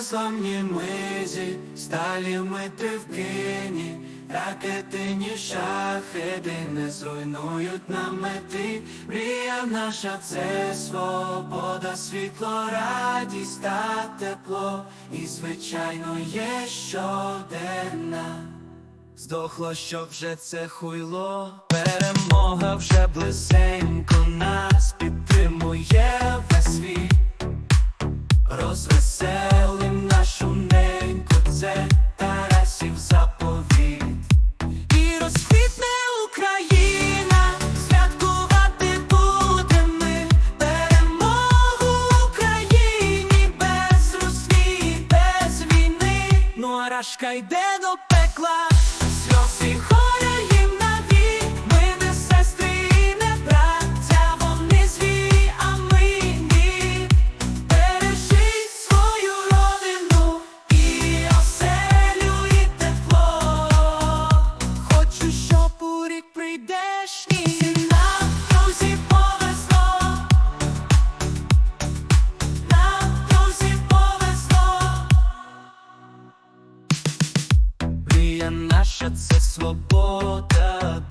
незламні мизі, сталі мити в кині, ракетині шахеди не зруйнують намети. Мрія наша це свобода, світло, радість та тепло, і звичайно є щоденна. Здохло, що вже це хуйло, перемога вже близенько нас Ну йде до пекла, Наша це свобода,